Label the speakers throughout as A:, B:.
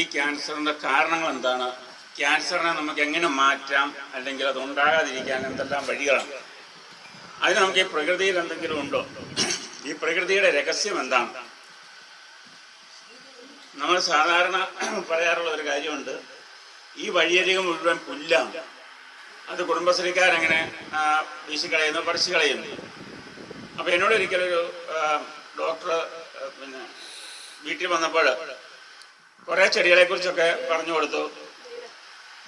A: ഈ ക്യാൻസറിന്റെ കാരണങ്ങൾ എന്താണ്? ക്യാൻസറിനെ നമുക്ക് എങ്ങനെ മാറ്റാം? അല്ലെങ്കിൽ അത് ഉണ്ടാകാതിരിക്കാൻ എന്തെല്ലാം വഴികളാണ്? അതിന് നമുക്ക് ഈ പ്രകൃതിയിൽ എന്തെങ്കിലും ഉണ്ടോ? ഈ പ്രകൃതിയുടെ രഹസ്യം എന്താണ്? നമ്മൾ സാധാരണ പറയാറുള്ള ഒരു കാര്യമുണ്ട്. ഈ വഴിയരികം മുഴുവൻ പുല്ലാണ്. അത് കുടുംബശ്രീക്കാരങ്ങനെ വീശി വീശിക്കളയുന്നു പറിച്ചു കളയുന്നു അപ്പോൾ എന്നോട് ഒരിക്കലൊരു ഡോക്ടർ പിന്നെ വീട്ടിൽ വന്നപ്പോൾ കുറേ ചെടികളെ കുറിച്ചൊക്കെ പറഞ്ഞു കൊടുത്തു.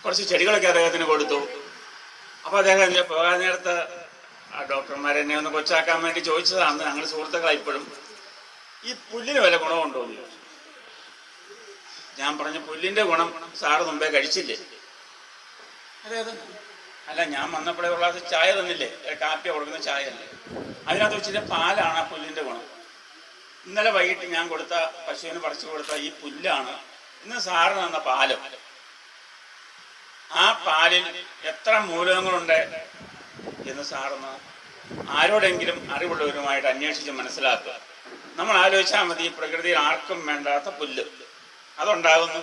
A: കുറച്ച് ചെടികളൊക്കെ അദ്ദേഹത്തിന് കൊടുത്തു. അപ്പോൾ അദ്ദേഹം പോകാൻ നേരത്ത് ആ ഡോക്ടർമാരെ എന്നെ ഒന്ന് കൊച്ചാക്കാൻ വേണ്ടി ചോദിച്ചതാണ് ഞങ്ങൾ സുഹൃത്തുക്കളായി ഇപ്പോഴും. ഈ പുല്ലിന് വല്ല ഗുണമുണ്ടോ എന്ന് ഞാൻ പറഞ്ഞു പുല്ലിന്റെ ഗുണം സാറ് മുമ്പേ കഴിച്ചില്ലേ? അതെ അല്ല ഞാൻ വന്നപ്പോഴേ ഉള്ള ചായ തന്നില്ലേ? കാപ്പി കൊടുക്കുന്ന ചായ അല്ലേ? അതിനകത്ത് വെച്ചിട്ട് പാലാണ് ആ പുല്ലിന്റെ ഗുണം. ഇന്നലെ വൈകിട്ട് ഞാൻ കൊടുത്ത പശുവിന് പറിച്ചു കൊടുത്ത ഈ പുല്ലാണ് ഇന്ന് സാറിന് തന്ന പാലും. ആ പാലിൽ എത്ര മൂലകങ്ങളുണ്ട് എന്ന് സാറിന് ആരോടെങ്കിലും അറിവുള്ളവരുമായിട്ട് അന്വേഷിച്ച് മനസ്സിലാക്കുക. നമ്മൾ ആലോചിച്ചാൽ മതി പ്രകൃതിയിൽ ആർക്കും വേണ്ടാത്ത പുല്ല്. അതുണ്ടാകുന്നു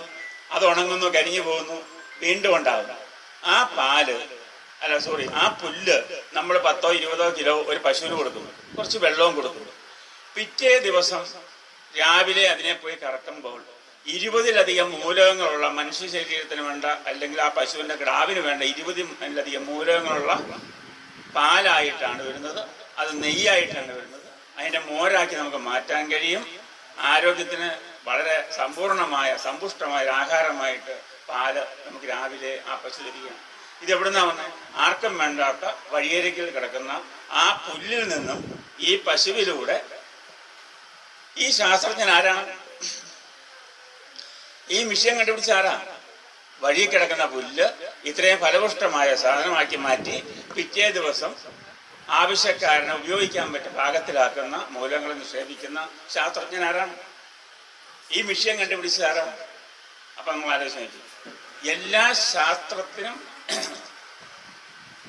A: അത് ഉണങ്ങുന്നു കരിഞ്ഞു പോകുന്നു വീണ്ടും ഉണ്ടാകുന്നു. ആ പാൽ അല്ല സോറി ആ പുല്ല് നമ്മൾ പത്തോ ഇരുപതോ കിലോ ഒരു പശുവിന് കൊടുക്കുന്നു. കുറച്ച് വെള്ളവും കൊടുക്കുന്നു. പിറ്റേ ദിവസം രാവിലെ അതിനെ പോയി കറക്കുമ്പോൾ ഇരുപതിലധികം മൂലകങ്ങളുള്ള മനുഷ്യ ശരീരത്തിന് വേണ്ട അല്ലെങ്കിൽ ആ പശുവിന്റെ ഗ്രാവിന് വേണ്ട ഇരുപതിലധികം മൂലകങ്ങളുള്ള പാലായിട്ടാണ് വരുന്നത്. അത് നെയ്യായിട്ടാണ് വരുന്നത്. അതിന്റെ മോരാക്കി നമുക്ക് മാറ്റാൻ കഴിയും. ആരോഗ്യത്തിന് വളരെ സമ്പൂർണമായ സമ്പുഷ്ടമായ ആഹാരമായിട്ട് പാൽ നമുക്ക് രാവിലെ ആ പശു തരികയാണ്. ഇത് എവിടുന്നാ വന്നത് ആർക്കും വേണ്ടാത്ത വഴിയരികിൽ കിടക്കുന്ന ആ പുല്ലിൽ നിന്നും ഈ പശുവിലൂടെ ഈ ശാസ്ത്രജ്ഞൻ ആരാണ്? ഈ മിഷ്യൻ കണ്ടുപിടിച്ച ആരാ? വഴി കിടക്കുന്ന പുല്ല് ഇത്രയും ഫലപുഷ്ടമായ സാധനമാക്കി മാറ്റി പിറ്റേ ദിവസം ആവശ്യക്കാരനെ ഉപയോഗിക്കാൻ പറ്റും പാകത്തിലാക്കുന്ന മൂലങ്ങൾ നിക്ഷേപിക്കുന്ന ശാസ്ത്രജ്ഞൻ ആരാണ്? ഈ മിഷ്യൻ കണ്ടുപിടിച്ച ആരാണ് അപ്പൊ നമ്മൾ ആലോചിച്ച് എല്ലാ ശാസ്ത്രത്തിനും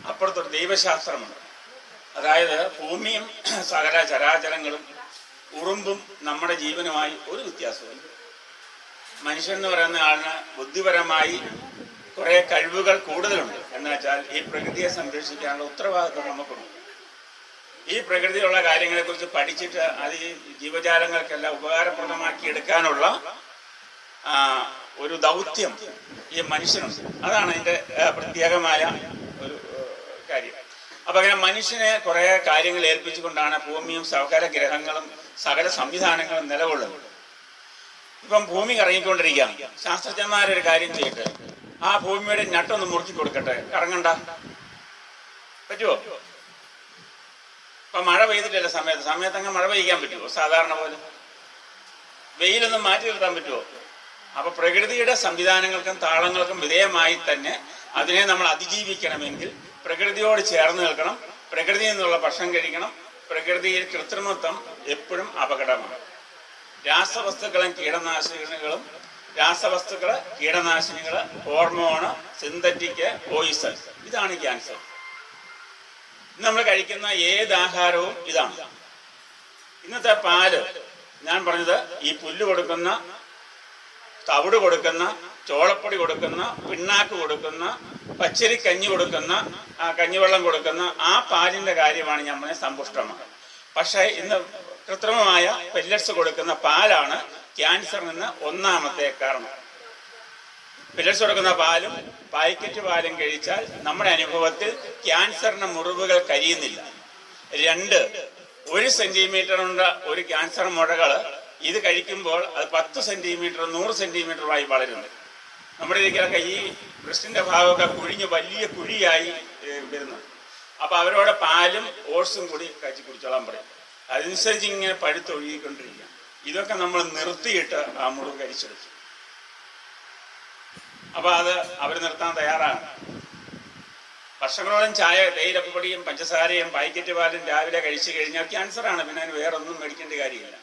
A: അപ്പുറത്തൊരു ദൈവശാസ്ത്രമുണ്ട്. അതായത് ഭൂമിയും സകല ചരാചരങ്ങളും ഉറുമ്പും നമ്മുടെ ജീവനുമായി ഒരു വ്യത്യാസവുമില്ല. മനുഷ്യൻ എന്ന് പറയുന്ന ആളിന് ബുദ്ധിപരമായി കുറെ കഴിവുകൾ കൂടുതലുണ്ട്. എന്ന് വെച്ചാൽ ഈ പ്രകൃതിയെ സംരക്ഷിക്കാനുള്ള ഉത്തരവാദിത്വം നമുക്കുണ്ട്. ഈ പ്രകൃതിയിലുള്ള കാര്യങ്ങളെ കുറിച്ച് പഠിച്ചിട്ട് അത് ഈ ജീവജാലങ്ങൾക്കെല്ലാം ഉപകാരപ്രദമാക്കി എടുക്കാനുള്ള ഒരു ദൗത്യം ഈ മനുഷ്യനുണ്ട്. അതാണ് അതിന്റെ പ്രത്യേകമായ ഒരു കാര്യം. അപ്പൊ അങ്ങനെ മനുഷ്യനെ കുറെ കാര്യങ്ങൾ ഏൽപ്പിച്ചുകൊണ്ടാണ് ഭൂമിയും സകല ഗ്രഹങ്ങളും സകല സംവിധാനങ്ങളും നിലകൊള്ളുന്നത്. ഇപ്പം ഭൂമി ഇറങ്ങിക്കൊണ്ടിരിക്കുകയാണ് ശാസ്ത്രജ്ഞന്മാരൊരു കാര്യം ചെയ്യട്ടെ. ആ ഭൂമിയുടെ ഞട്ടൊന്ന് മുറിച്ചു കൊടുക്കട്ടെ. ഇറങ്ങണ്ട. പറ്റുമോ ഇപ്പൊ മഴ പെയ്തിട്ടില്ല സമയത്ത്. സമയത്ത് അങ്ങ് മഴ പെയ്യാൻ പറ്റുമോ സാധാരണ പോലെ. വെയിലൊന്നും മാറ്റി നിർത്താൻ പറ്റുമോ അപ്പൊ പ്രകൃതിയുടെ സംവിധാനങ്ങൾക്കും താളങ്ങൾക്കും വിധേയമായി തന്നെ അതിനെ നമ്മൾ അതിജീവിക്കണമെങ്കിൽ പ്രകൃതിയോട് ചേർന്ന് നിൽക്കണം. പ്രകൃതിയിൽ നിന്നുള്ള ഭക്ഷണം കഴിക്കണം. പ്രകൃതിയിൽ കൃത്രിമത്വം എപ്പോഴും അപകടമാണ്. രാസവസ്തുക്കളും കീടനാശിനികളും രാസവസ്തുക്കൾ കീടനാശിനികൾ ഹോർമോണ് സിന്തറ്റിക് പോയിസൺ. ഇതാണ് ക്യാൻസർ. നമ്മൾ കഴിക്കുന്ന ഏത് ആഹാരവും ഇതാണ്. ഇന്നത്തെ പാൽ ഞാൻ പറഞ്ഞത് ഈ പുല്ല് കൊടുക്കുന്ന തവിട് കൊടുക്കുന്ന ചോളപ്പൊടി കൊടുക്കുന്ന പിണ്ണാക്ക് കൊടുക്കുന്ന പച്ചരി കഞ്ഞി കൊടുക്കുന്ന കഞ്ഞിവെള്ളം കൊടുക്കുന്ന ആ പാലിന്റെ കാര്യമാണ് പറഞ്ഞ സമ്പുഷ്ടമാണ്. പക്ഷേ ഇന്ന് കൃത്രിമമായ പെല്ലറ്റ്സ് കൊടുക്കുന്ന പാലാണ് ക്യാൻസറിന് ഒന്നാമത്തെ കാരണം. പില്ലറ്റ്സ് കൊടുക്കുന്ന പാലും പാക്കറ്റ് പാലും കഴിച്ചാൽ നമ്മുടെ അനുഭവത്തിൽ ക്യാൻസറിന് മുറിവുകൾ കരിയുന്നില്ല. രണ്ട് ഒരു സെന്റിമീറ്ററുണ്ട് ഒരു ക്യാൻസർ മുഴകൾ ഇത് കഴിക്കുമ്പോൾ അത് പത്ത് സെന്റിമീറ്റർ നൂറ് സെന്റിമീറ്ററുമായി വളരുന്നു. നമ്മുടെ ഇതിലൊക്കെ ഈ ബ്രസ്റ്റിന്റെ ഭാഗമൊക്കെ കുഴിഞ്ഞ് വലിയ കുഴിയായി വരുന്നു. അപ്പൊ അവരോട് പാലും ഓട്സും കൂടി കഴിച്ച് കുടിച്ചോളാൻ പറയും. അതനുസരിച്ച് ഇങ്ങനെ പഴുത്തൊഴുകിക്കൊണ്ടിരിക്കുക. ഇതൊക്കെ നമ്മൾ നിർത്തിയിട്ട് ആ മുറിവ് കരിച്ചെടുത്തു. അപ്പൊ അത് അവർ നിർത്താൻ തയ്യാറാണ്. വർഷങ്ങളോളം ചായ തേയിലപ്പൊടിയും പഞ്ചസാരയും പാക്കറ്റ് പാലും രാവിലെ കഴിച്ചു കഴിഞ്ഞാൽ ക്യാൻസറാണ്. പിന്നെ അതിന് വേറെ ഒന്നും മേടിക്കേണ്ട കാര്യമില്ല.